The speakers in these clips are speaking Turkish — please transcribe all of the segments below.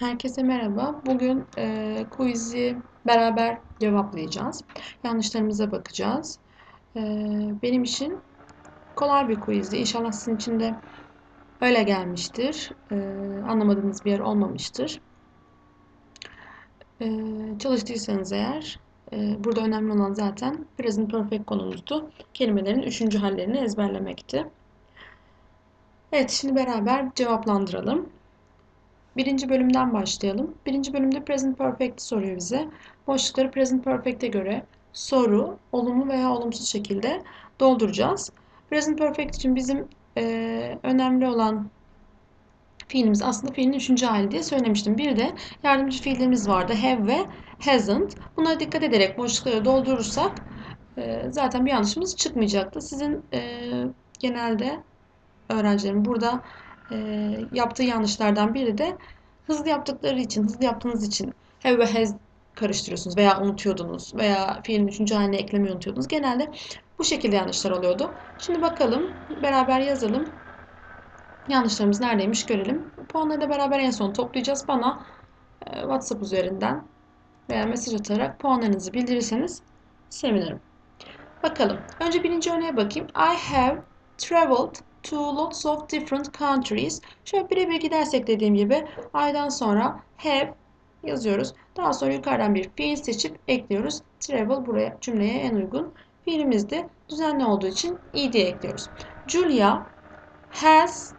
Herkese merhaba. Bugün e, quiz'i beraber cevaplayacağız. Yanlışlarımıza bakacağız. E, benim için kolay bir quizdi. İnşallah sizin için de öyle gelmiştir. E, anlamadığınız bir yer olmamıştır. E, çalıştıysanız eğer, e, burada önemli olan zaten present perfect konumuzdu. Kelimelerin üçüncü hallerini ezberlemekti. Evet, şimdi beraber cevaplandıralım. Birinci bölümden başlayalım. Birinci bölümde present perfect soruyor bize. Boşlukları present perfect'e göre soru olumlu veya olumsuz şekilde dolduracağız. Present perfect için bizim e, önemli olan fiilimiz aslında fiilin üçüncü hali diye söylemiştim. Bir de yardımcı fiillerimiz vardı. Have ve hasn't. Bunlara dikkat ederek boşlukları doldurursak e, zaten bir yanlışımız çıkmayacaktı. Sizin e, genelde öğrencilerim burada e, yaptığı yanlışlardan biri de hızlı yaptıkları için, hızlı yaptığınız için have ve has karıştırıyorsunuz veya unutuyordunuz veya fiilin üçüncü haline eklemeyi unutuyordunuz. Genelde bu şekilde yanlışlar oluyordu. Şimdi bakalım, beraber yazalım. Yanlışlarımız neredeymiş görelim. Puanları da beraber en son toplayacağız. Bana e, WhatsApp üzerinden veya mesaj atarak puanlarınızı bildirirseniz sevinirim. Bakalım. Önce birinci örneğe bakayım. I have traveled to lots of different countries. Şöyle birebir gidersek dediğim gibi I'dan sonra have yazıyoruz. Daha sonra yukarıdan bir fiil seçip ekliyoruz. Travel buraya cümleye en uygun fiilimizdi. Düzenli olduğu için ed ekliyoruz. Julia has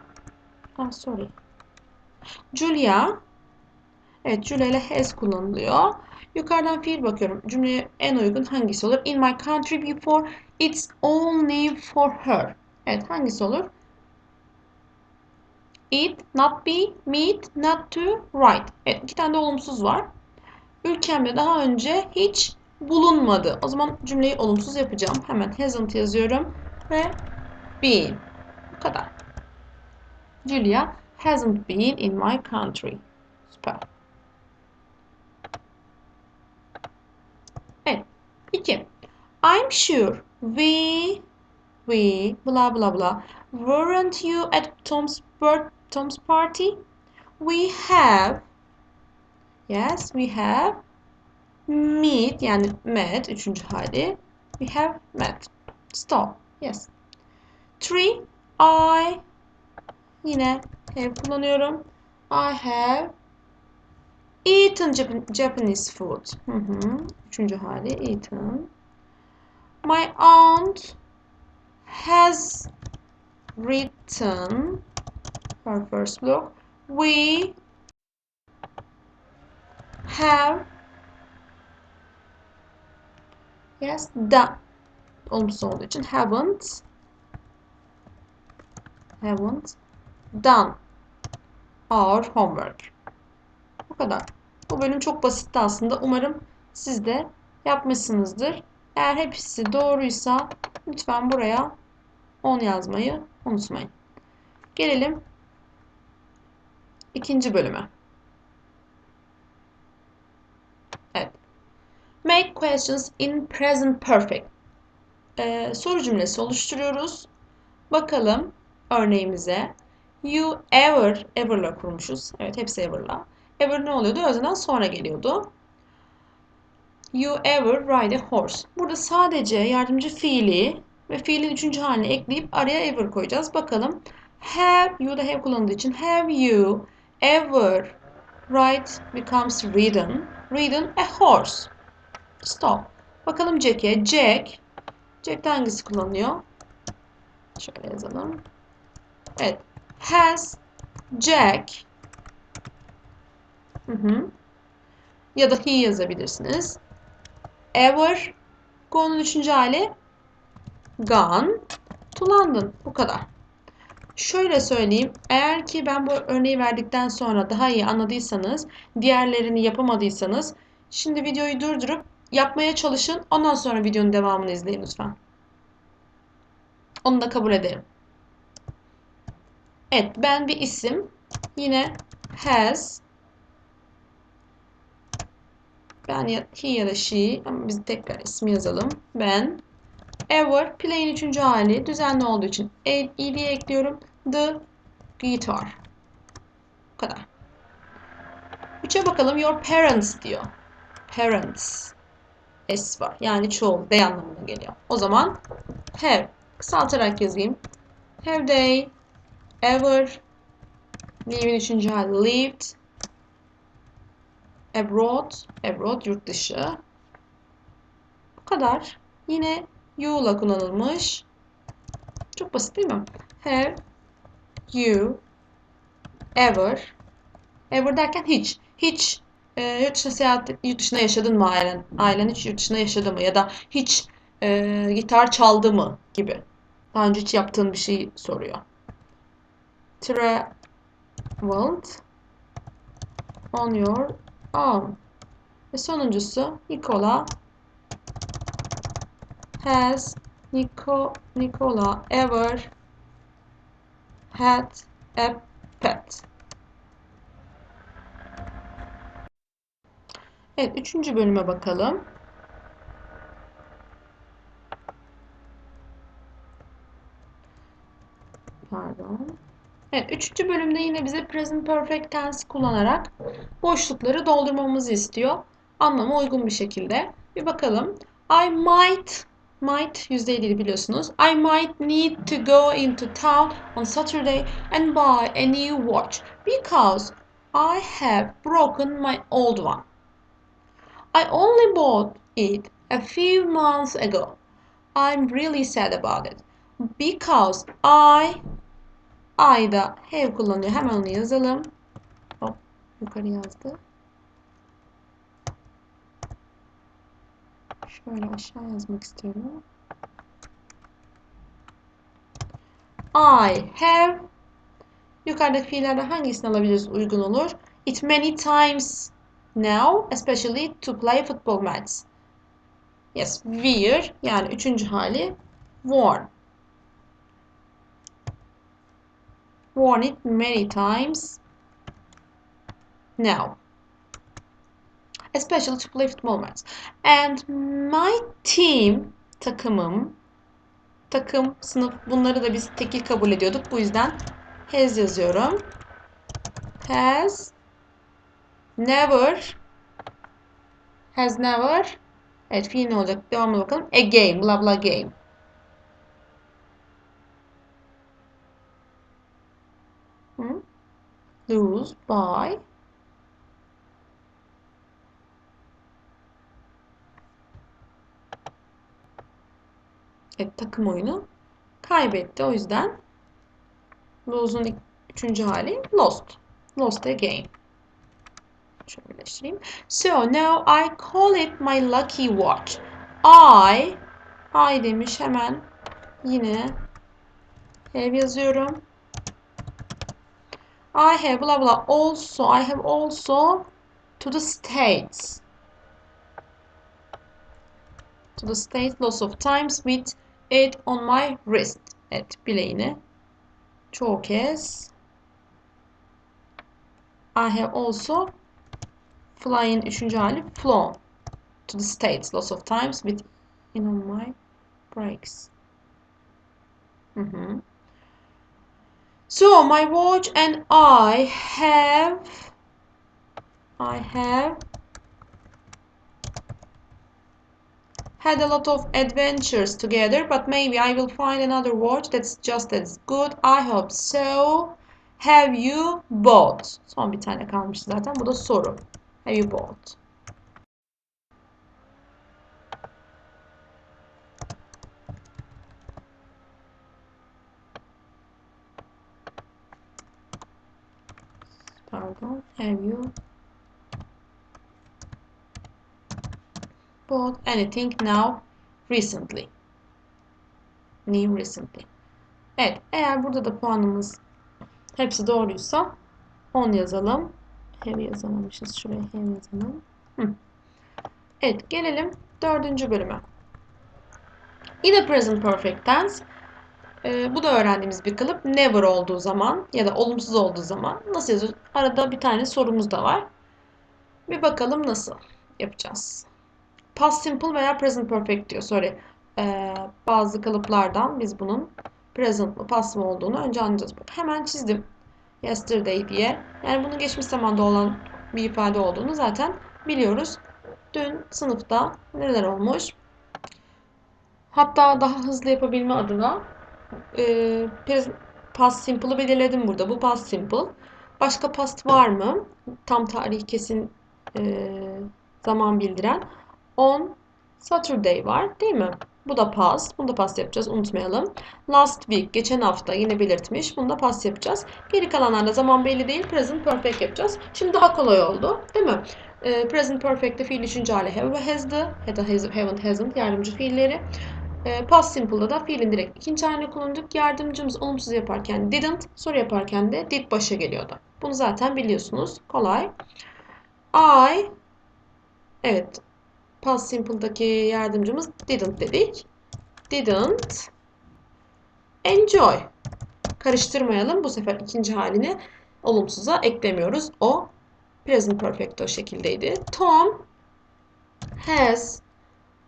ah sorry. Julia Evet Julia ile has kullanılıyor. Yukarıdan fiil bakıyorum. Cümleye en uygun hangisi olur? In my country before it's all name for her. Evet hangisi olur? Eat, not be, meet, not to, write. Evet iki tane de olumsuz var. Ülkemde daha önce hiç bulunmadı. O zaman cümleyi olumsuz yapacağım. Hemen hasn't yazıyorum ve been. Bu kadar. Julia hasn't been in my country. Süper. Evet. İki. I'm sure we we blah blah blah. Weren't you at Tom's birth Tom's party? We have yes we have meet yani met üçüncü hali. We have met. Stop. Yes. Three. I yine have kullanıyorum. I have eaten Japanese food. Hı hı. Üçüncü hali eaten. My aunt has written her first block. We have yes done olumsuz olduğu için haven't haven't done our homework. Bu kadar. Bu bölüm çok basitti aslında. Umarım siz de yapmışsınızdır. Eğer hepsi doğruysa lütfen buraya 10 yazmayı unutmayın. Gelelim ikinci bölüme. Evet. Make questions in present perfect. Ee, soru cümlesi oluşturuyoruz. Bakalım örneğimize. You ever, ever'la kurmuşuz. Evet hepsi ever'la. Ever ne oluyordu? Özden sonra geliyordu. You ever ride a horse. Burada sadece yardımcı fiili ve fiilin üçüncü halini ekleyip araya ever koyacağız. Bakalım. Have you da have kullanıldığı için have you ever ride becomes ridden. Ridden a horse. Stop. Bakalım Jack'e. Jack. Jack'te hangisi kullanıyor? Şöyle yazalım. Evet. Has Jack hı hı. ya da he yazabilirsiniz. Ever go'nun üçüncü hali gone to London. Bu kadar. Şöyle söyleyeyim. Eğer ki ben bu örneği verdikten sonra daha iyi anladıysanız, diğerlerini yapamadıysanız şimdi videoyu durdurup yapmaya çalışın. Ondan sonra videonun devamını izleyin lütfen. Onu da kabul ederim. Evet ben bir isim. Yine has ben ya he ya da she ama biz tekrar ismi yazalım. Ben ever play'in üçüncü hali düzenli olduğu için ed'ye ekliyorum. The guitar. Bu kadar. diyor? Bakalım your parents diyor. Parents. S var. Yani çoğul. They anlamına geliyor. O zaman have. Kısaltarak yazayım. Have they ever live'in üçüncü hali lived abroad abroad yurt dışı bu kadar. Yine you'la kullanılmış. Çok basit değil mi? Have you ever ever derken hiç hiç e, yurt dışına seyahat yurt dışına yaşadın mı ailen? Ailen hiç yurt dışına yaşadı mı? Ya da hiç e, gitar çaldı mı gibi. Daha önce hiç yaptığın bir şey soruyor. Traveled on your own. Ve sonuncusu Nikola has Nico, Nikola ever had a pet? Evet, üçüncü bölüme bakalım. Pardon. Evet, üçüncü bölümde yine bize present perfect tense kullanarak boşlukları doldurmamızı istiyor. Anlama uygun bir şekilde. Bir bakalım. I might, might %50'li biliyorsunuz. I might need to go into town on Saturday and buy a new watch because I have broken my old one. I only bought it a few months ago. I'm really sad about it because I I'da have kullanıyor. Hemen onu yazalım. Hop, yukarı yazdı. Şöyle aşağı yazmak istiyorum. I have yukarıdaki fiillerden hangisini alabiliriz uygun olur? It many times now, especially to play football match. Yes, wear yani üçüncü hali worn. Worn it many times now. Especially to play football match. And my team, takımım, takım, sınıf bunları da biz tekil kabul ediyorduk. Bu yüzden has yazıyorum. Has never has never evet fiil ne olacak? Devamına bakalım. A game, blah blah game. Lose by Evet, takım oyunu kaybetti. O yüzden lose'un üçüncü hali lost. Lost a game. Şöyle. So now I call it my lucky watch. I I demiş hemen yine have yazıyorum. I have blah blah also I have also to the states to the states lots of times with it on my wrist. Evet bileğini çoğu kez I have also flying üçüncü hali flown to the states lots of times with in on my brakes. Hı hı. So my watch and I have I have had a lot of adventures together, but maybe I will find another watch that's just as good. I hope so. Have you bought? Son bir tane kalmış zaten. Bu da soru. Have you bought? Pardon. Have you bought anything now recently? New recently. Evet. Eğer burada da puanımız hepsi doğruysa 10 yazalım. Have yazamamışız. Şuraya have yazalım. Hı. Evet. Gelelim dördüncü bölüme. Yine present perfect tense. Ee, bu da öğrendiğimiz bir kalıp. Never olduğu zaman ya da olumsuz olduğu zaman nasıl yazıyoruz? Arada bir tane sorumuz da var. Bir bakalım nasıl yapacağız. Past simple veya present perfect diyor. Sorry. Ee, bazı kalıplardan biz bunun present mı past mı olduğunu önce anlayacağız. Hemen çizdim. Yesterday diye. Yani bunun geçmiş zamanda olan bir ifade olduğunu zaten biliyoruz. Dün sınıfta neler olmuş? Hatta daha hızlı yapabilme adına e, past simple'ı belirledim burada. Bu past simple. Başka past var mı? Tam tarih kesin e, zaman bildiren. On Saturday var değil mi? Bu da past. Bunu da past yapacağız. Unutmayalım. Last week. Geçen hafta yine belirtmiş. Bunu da past yapacağız. Geri kalanlarda zaman belli değil. Present perfect yapacağız. Şimdi daha kolay oldu. Değil mi? Ee, present perfect'te fiil üçüncü hali have ve has'dı. Ya da haven't, hasn't yardımcı fiilleri. Ee, past simple'da da fiilin direkt ikinci halini kullandık. Yardımcımız olumsuz yaparken didn't, soru yaparken de did başa geliyordu. Bunu zaten biliyorsunuz. Kolay. I Evet. Past simple'daki yardımcımız didn't dedik. Didn't enjoy. Karıştırmayalım. Bu sefer ikinci halini olumsuza eklemiyoruz. O present perfect o şekildeydi. Tom has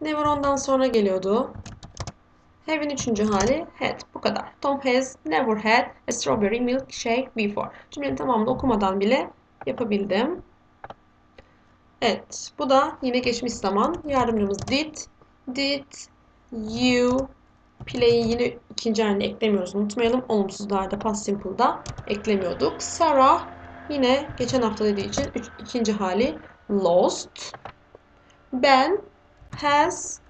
never ondan sonra geliyordu. Have'in üçüncü hali had. Bu kadar. Tom has never had a strawberry milkshake before. Cümlenin tamamını okumadan bile yapabildim. Evet. Bu da yine geçmiş zaman. Yardımcımız did. Did you play'i yine ikinci haline eklemiyoruz. Unutmayalım. Olumsuzlarda past simple'da eklemiyorduk. Sarah yine geçen hafta dediği için üç, ikinci hali lost. Ben has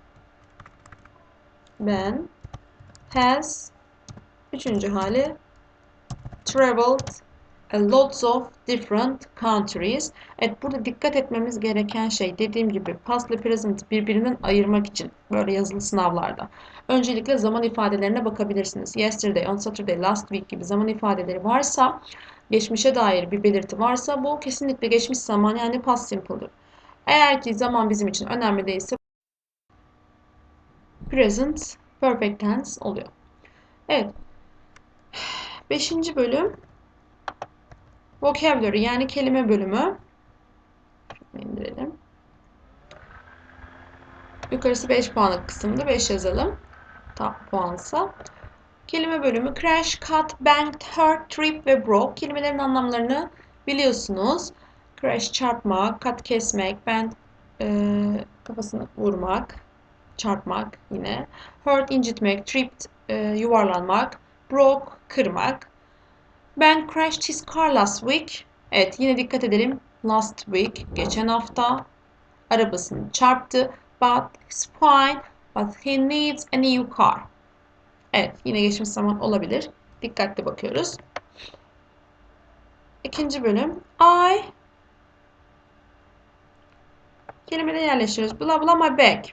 Ben has üçüncü hali traveled lots of different countries. Evet burada dikkat etmemiz gereken şey dediğim gibi past ile present birbirinden ayırmak için böyle yazılı sınavlarda. Öncelikle zaman ifadelerine bakabilirsiniz. Yesterday, on Saturday, last week gibi zaman ifadeleri varsa geçmişe dair bir belirti varsa bu kesinlikle geçmiş zaman yani past simple'dır. Eğer ki zaman bizim için önemli değilse present perfect tense oluyor. Evet. Beşinci bölüm vocabulary yani kelime bölümü. indirelim. Yukarısı 5 puanlık kısımda 5 yazalım. Tam puansa. Kelime bölümü crash, cut, banged, hurt, trip ve broke. Kelimelerin anlamlarını biliyorsunuz. Crash çarpmak, cut kesmek, bend e, kafasını vurmak, çarpmak yine. Hurt incitmek, tripped e, yuvarlanmak, broke kırmak. Ben crashed his car last week. Evet yine dikkat edelim. Last week geçen hafta arabasını çarptı. But he's fine. But he needs a new car. Evet yine geçmiş zaman olabilir. Dikkatli bakıyoruz. İkinci bölüm. I kelimeleri yerleştiriyoruz. Blah blah my bag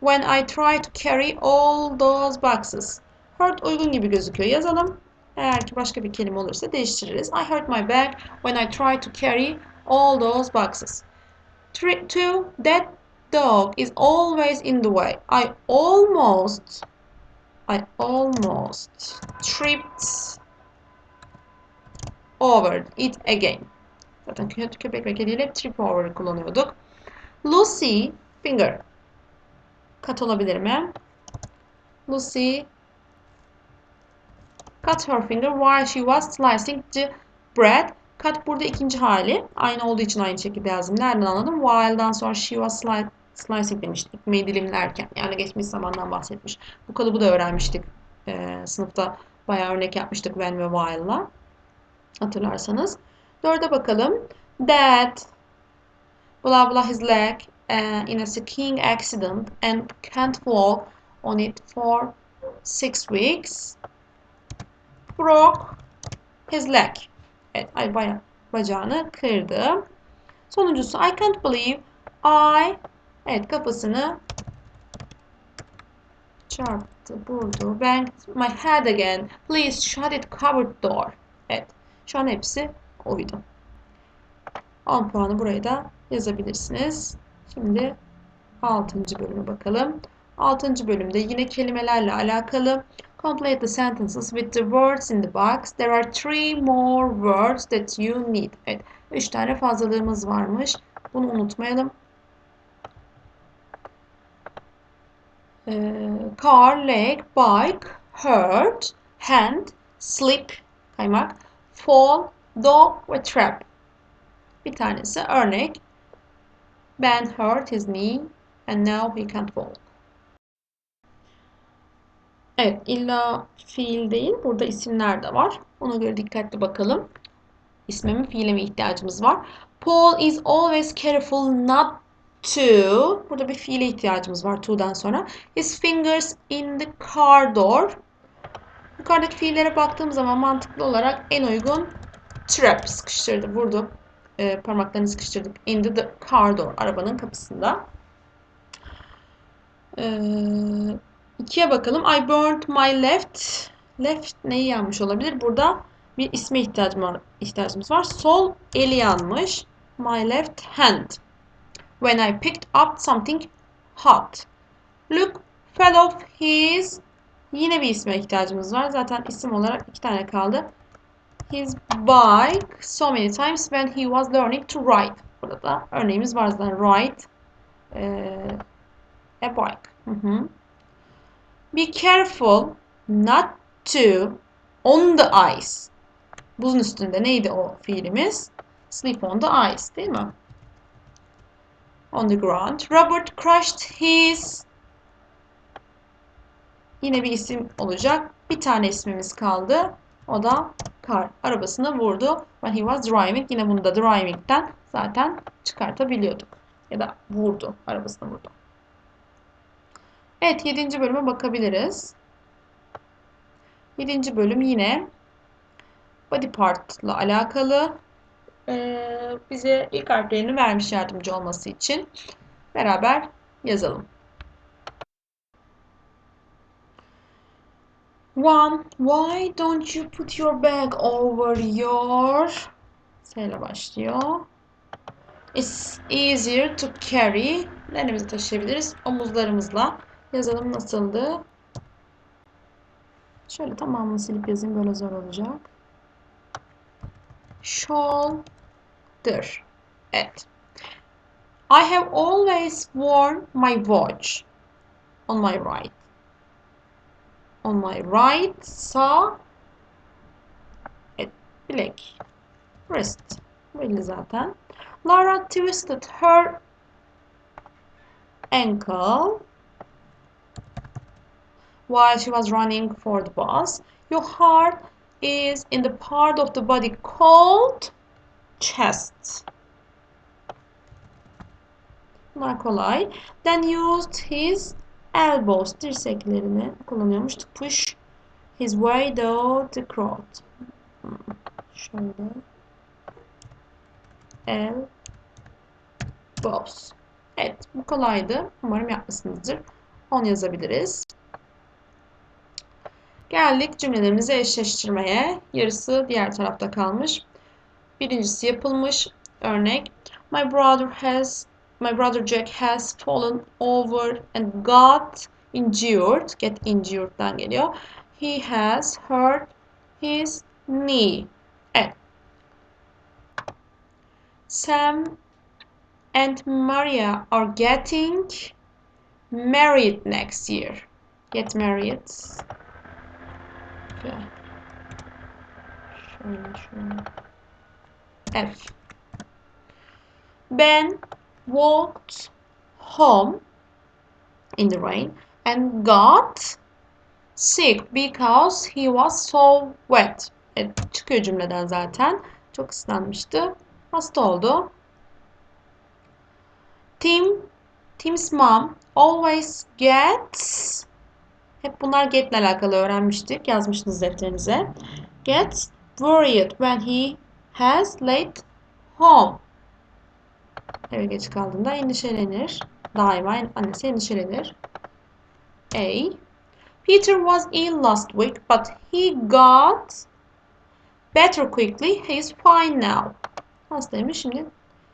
when I try to carry all those boxes. Hurt uygun gibi gözüküyor. Yazalım. Eğer ki başka bir kelime olursa değiştiririz. I hurt my back when I try to carry all those boxes. Three, two, that dog is always in the way. I almost I almost tripped over it again. Zaten köpek ve kediyle trip over kullanıyorduk. Lucy finger kat olabilir mi? Lucy cut her finger while she was slicing the bread. Cut burada ikinci hali. Aynı olduğu için aynı şekilde yazdım. Nereden anladım? While'dan sonra she was slicing demiştik. Ekmeği dilimlerken. Yani geçmiş zamandan bahsetmiş. Bu kalıbı da öğrenmiştik. Ee, sınıfta bayağı örnek yapmıştık when ve while'la. Hatırlarsanız. Dörde bakalım. Dad blah blah his leg uh, in a skiing accident and can't walk on it for six weeks. Broke his leg. Evet, ay baya bacağını kırdı. Sonuncusu I can't believe I evet kafasını çarptı, vurdu. Banged my head again. Please shut it covered door. Evet. Şu an hepsi oydu. 10 puanı buraya da yazabilirsiniz. Şimdi 6. bölüme bakalım. 6. bölümde yine kelimelerle alakalı. Complete the sentences with the words in the box. There are three more words that you need. Evet, 3 tane fazlalığımız varmış. Bunu unutmayalım. Ee, car, leg, bike, hurt, hand, slip, kaymak, fall, dog ve trap. Bir tanesi örnek. Ben hurt his knee and now he can't walk. Evet illa fiil değil. Burada isimler de var. Ona göre dikkatli bakalım. İsme mi fiile mi ihtiyacımız var. Paul is always careful not to. Burada bir fiile ihtiyacımız var to'dan sonra. His fingers in the car door. Yukarıdaki fiillere baktığım zaman mantıklı olarak en uygun trap sıkıştırdı. Vurdu. E, parmaklarını sıkıştırdık. In the, car door. Arabanın kapısında. Eee 2'ye bakalım. I burnt my left. Left neyi yanmış olabilir? Burada bir isme ihtiyacım var, ihtiyacımız var. Sol eli yanmış. My left hand. When I picked up something hot. Look fell off his. Yine bir isme ihtiyacımız var. Zaten isim olarak iki tane kaldı. His bike so many times when he was learning to ride. Burada da örneğimiz var zaten. Ride. Ee, a bike. Hı hı. Be careful not to on the ice. Buzun üstünde neydi o fiilimiz? Sleep on the ice değil mi? On the ground. Robert crushed his Yine bir isim olacak. Bir tane ismimiz kaldı. O da car. Arabasını vurdu. When he was driving. Yine bunu da driving'den zaten çıkartabiliyorduk. Ya da vurdu. Arabasını vurdu. Evet. Yedinci bölüme bakabiliriz. Yedinci bölüm yine body part ile alakalı. Ee, bize ilk harflerini vermiş yardımcı olması için. Beraber yazalım. One, why don't you put your bag over your... S ile başlıyor. It's easier to carry. Neremizi taşıyabiliriz? Omuzlarımızla. Yazalım nasıldı? Şöyle tamamını silip yazayım. Böyle zor olacak. Shoulder. Evet. I have always worn my watch on my right on my right sağ evet, bilek wrist belli zaten Laura twisted her ankle while she was running for the bus your heart is in the part of the body called chest bunlar kolay then used his elbows dirseklerini kullanıyormuş. To push his way down the crowd. Şöyle. Elbows. Evet bu kolaydı. Umarım yapmışsınızdır. 10 yazabiliriz. Geldik cümlelerimizi eşleştirmeye. Yarısı diğer tarafta kalmış. Birincisi yapılmış. Örnek. My brother has my brother Jack has fallen over and got injured. Get injured'dan geliyor. He has hurt his knee. Evet. Sam and Maria are getting married next year. Get married. Okay. Şöyle şöyle. F. Ben walked home in the rain and got sick because he was so wet. Evet, çıkıyor cümleden zaten. Çok ıslanmıştı. Hasta oldu. Tim, Tim's mom always gets hep bunlar get ile alakalı öğrenmiştik. Yazmışsınız defterinize. Gets worried when he has late home eve geç kaldığında endişelenir. Daima annesi endişelenir. A. Peter was ill last week but he got better quickly. He is fine now. Hastaymış şimdi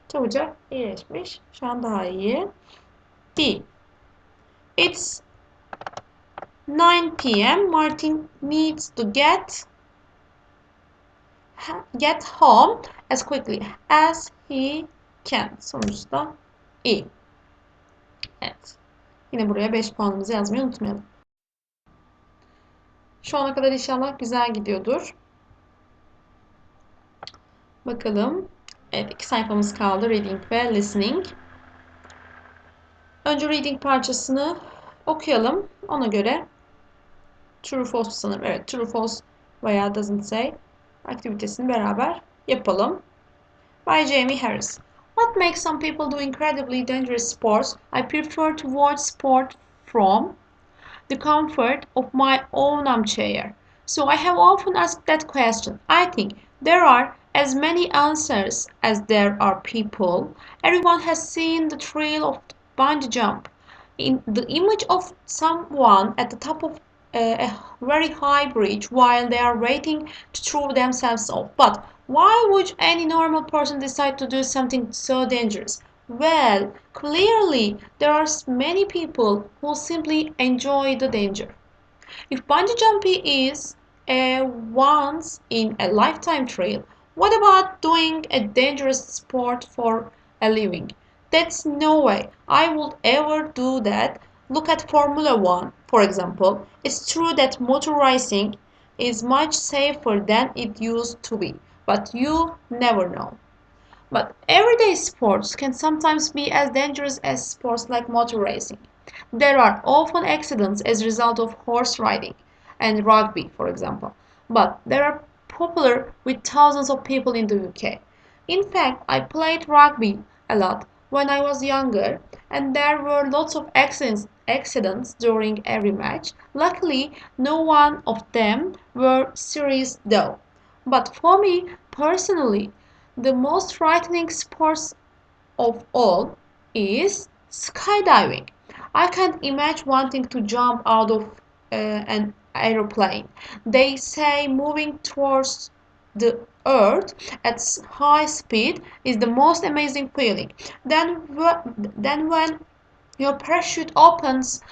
çabucak iyileşmiş. Şu an daha iyi. B. It's 9 p.m. Martin needs to get get home as quickly as he can. Sonuçta iyi. Evet. Yine buraya 5 puanımızı yazmayı unutmayalım. Şu ana kadar inşallah güzel gidiyordur. Bakalım. Evet, iki sayfamız kaldı. Reading ve listening. Önce reading parçasını okuyalım. Ona göre true false sanırım. Evet, true false veya doesn't say aktivitesini beraber yapalım. By Jamie Harris. What makes some people do incredibly dangerous sports? I prefer to watch sport from the comfort of my own armchair. So I have often asked that question. I think there are as many answers as there are people. Everyone has seen the thrill of bungee jump. In the image of someone at the top of a very high bridge while they are waiting to throw themselves off. But why would any normal person decide to do something so dangerous? Well, clearly there are many people who simply enjoy the danger. If bungee jumping is a once in a lifetime thrill, what about doing a dangerous sport for a living? That's no way I would ever do that. Look at Formula One, for example. It's true that motor racing is much safer than it used to be, but you never know. But everyday sports can sometimes be as dangerous as sports like motor racing. There are often accidents as a result of horse riding and rugby, for example, but they are popular with thousands of people in the UK. In fact, I played rugby a lot when I was younger, and there were lots of accidents, accidents during every match. Luckily, no one of them were serious though. But for me personally, the most frightening sport of all is skydiving. I can't imagine wanting to jump out of uh, an aeroplane. They say moving towards the earth at high speed is the most amazing feeling. Then, then when your parachute opens,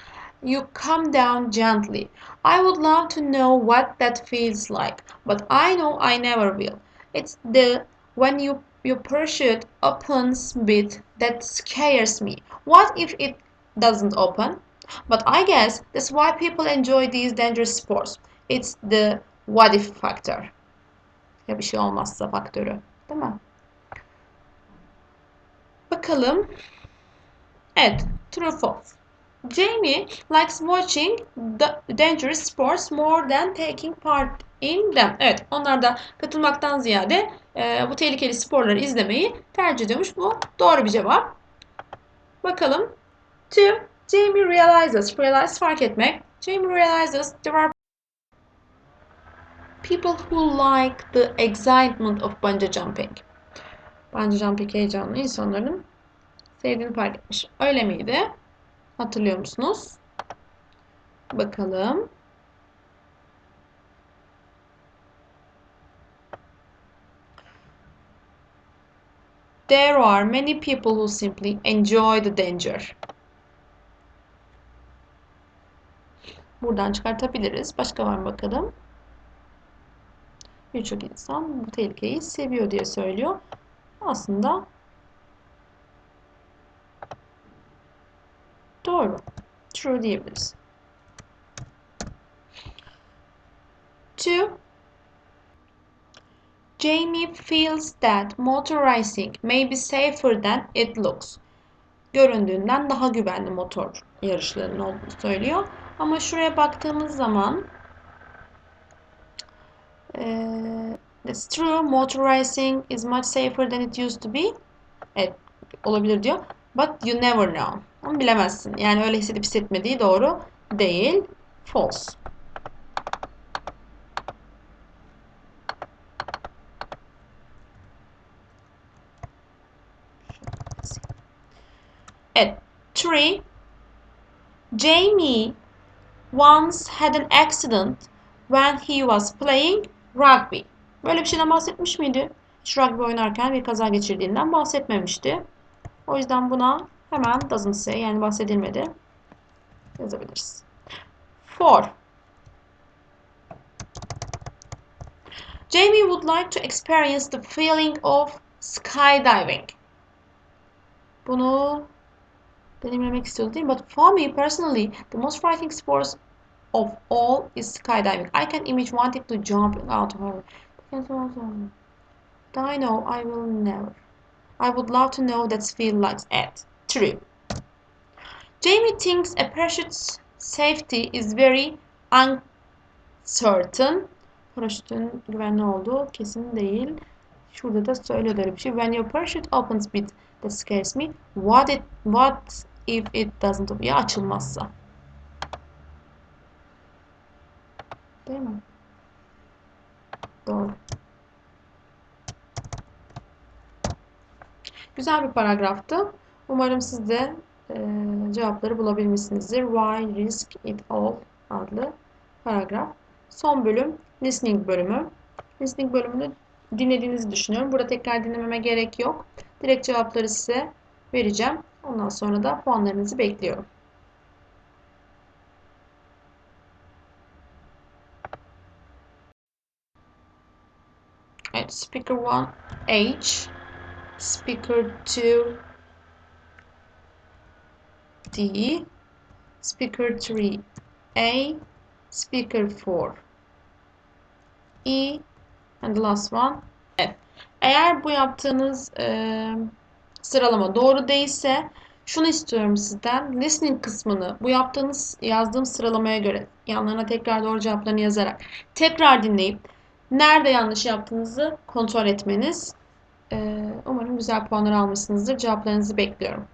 you come down gently. I would love to know what that feels like, but I know I never will. It's the when you your parachute opens bit that scares me. What if it doesn't open? But I guess that's why people enjoy these dangerous sports. It's the what if factor. Ya bir şey olmazsa faktörü. Değil mi? Bakalım. Evet. True false. Jamie likes watching the dangerous sports more than taking part in them. Evet, onlar da katılmaktan ziyade e, bu tehlikeli sporları izlemeyi tercih ediyormuş. Bu doğru bir cevap. Bakalım. Two, Jamie realizes. Realize fark etmek. Jamie realizes there are people who like the excitement of bungee jumping. Bungee jumping heyecanlı insanların sevdiğini fark etmiş. Öyle miydi? Hatırlıyor musunuz? Bakalım. There are many people who simply enjoy the danger. Buradan çıkartabiliriz. Başka var mı bakalım? Birçok insan bu tehlikeyi seviyor diye söylüyor. Aslında doğru. True diyebiliriz. Two. Jamie feels that motorizing may be safer than it looks. Göründüğünden daha güvenli motor yarışlarının olduğunu söylüyor. Ama şuraya baktığımız zaman e, It's true, motorizing is much safer than it used to be. Evet, olabilir diyor. But you never know. Onu bilemezsin. Yani öyle hissedip hissetmediği doğru değil. False. Evet. Three. Jamie once had an accident when he was playing rugby. Böyle bir şeyden bahsetmiş miydi? Hiç rugby oynarken bir kaza geçirdiğinden bahsetmemişti. O yüzden buna hemen doesn't say yani bahsedilmedi. Yazabiliriz. Four. Jamie would like to experience the feeling of skydiving. Bunu deneyimlemek istiyordu değil mi? But for me personally, the most frightening sports of all is skydiving. I can imagine wanting to jump out of her. Know I will never. I would love to know that feel like it. True. Jamie thinks a parachute's safety is very uncertain. Paraşütün güvenli olduğu kesin değil. Şurada da söylüyor öyle bir şey. When your parachute opens bit that scares me. What it what if it doesn't open? Ya açılmazsa. Değil mi? Doğru. Güzel bir paragraftı. Umarım siz de e, cevapları bulabilmişsinizdir. Why risk it all adlı paragraf. Son bölüm listening bölümü. Listening bölümünü dinlediğinizi düşünüyorum. Burada tekrar dinlememe gerek yok. Direkt cevapları size vereceğim. Ondan sonra da puanlarınızı bekliyorum. Evet, speaker 1 H, speaker 2 D, speaker 3 A, speaker 4 E, and the last one F. Eğer bu yaptığınız e, sıralama doğru değilse şunu istiyorum sizden. Listening kısmını bu yaptığınız yazdığım sıralamaya göre yanlarına tekrar doğru cevaplarını yazarak tekrar dinleyip nerede yanlış yaptığınızı kontrol etmeniz. Umarım güzel puanlar almışsınızdır. Cevaplarınızı bekliyorum.